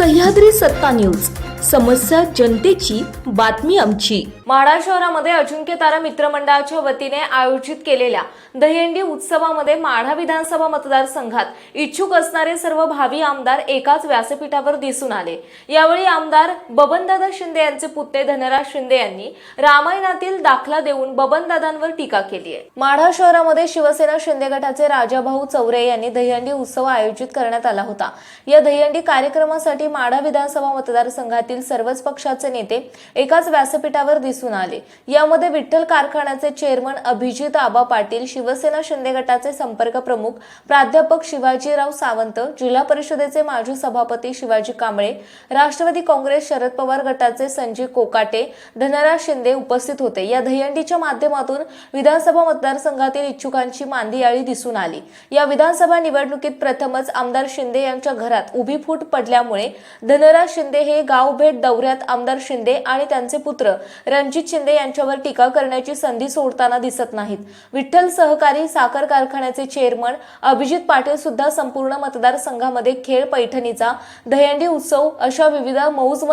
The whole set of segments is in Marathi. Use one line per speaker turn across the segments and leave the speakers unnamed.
सह्याद्री सत्ता न्यूज. समस्या जनतेची बातमी आमची.
माढा शहरामध्ये अजिंक्य तारा मित्रमंडळाच्या वतीने आयोजित केलेल्या दहीहंडी उत्सवामध्ये माढा विधानसभा मतदारसंघात इच्छुक असणारे सर्व भावी आमदार एकाच व्यासपीठावर दिसून आले. यावेळी आमदार बबनदादा शिंदे यांचे पुत्ते धनराज शिंदे यांनी रामायणातील दाखला देऊन बबनदादांवर टीका केली आहे. माढा शहरामध्ये शिवसेना शिंदे गटाचे राजाभाऊ चौरे यांनी दहीहंडी उत्सव आयोजित करण्यात आला होता. या दहीहंडी कार्यक्रमासाठी माढा विधानसभा मतदारसंघात मतदारसंघातील सर्वच पक्षाचे नेते एकाच व्यासपीठावर दिसून आले. यामध्ये विठ्ठल कारखान्याचे चेअरमन अभिजित आबा पाटील शिवसेना शिंदे गटाचे संपर्क प्रमुख प्राध्यापक शिवाजीराव सावंत जिल्हा परिषदेचे माजी सभापती शिवाजी कांबळे राष्ट्रवादी काँग्रेस शरद पवार गटाचे संजय कोकाटे धनराज शिंदे उपस्थित होते. या दहीहंडीच्या माध्यमातून विधानसभा मतदारसंघातील इच्छुकांची मांदियाळी दिसून आली. या विधानसभा निवडणुकीत प्रथमच आमदार शिंदे यांच्या घरात उभी फूट पडल्यामुळे धनराज शिंदे हे गाव गावभेट दौऱ्यात आमदार शिंदे आणि त्यांचे पुत्र रणजित शिंदे यांच्यावर टीका करण्याची संधी सोडताना दिसत नाहीत. विठ्ठल सहकारी साखर कारखान्याचे चेअरमन अभिजित पाटील सुद्धा संपूर्ण मतदारसंघामध्ये खेळ पैठणीचा दहंडी उत्सव अशा विविध मौज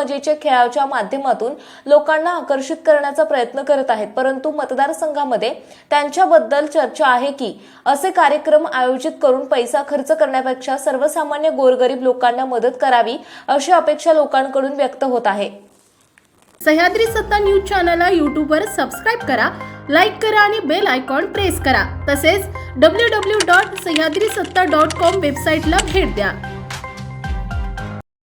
खेळाच्या माध्यमातून लोकांना आकर्षित करण्याचा प्रयत्न करत आहेत. परंतु मतदारसंघामध्ये त्यांच्याबद्दल चर्चा आहे की असे कार्यक्रम आयोजित करून पैसा खर्च करण्यापेक्षा सर्वसामान्य गोरगरीब लोकांना मदत करावी अशी अपेक्षा लोकांकडून व्यक्त होत आहे.
सह्याद्री सत्ता न्यूज चॅनलला यूट्यूबवर सबस्क्राईब करा लाईक करा आणि बेल आयकॉन प्रेस करा. तसेच डब्ल्यू डब्ल्यू डॉट सह्याद्री सत्ता डॉट कॉम वेबसाईटला भेट द्या.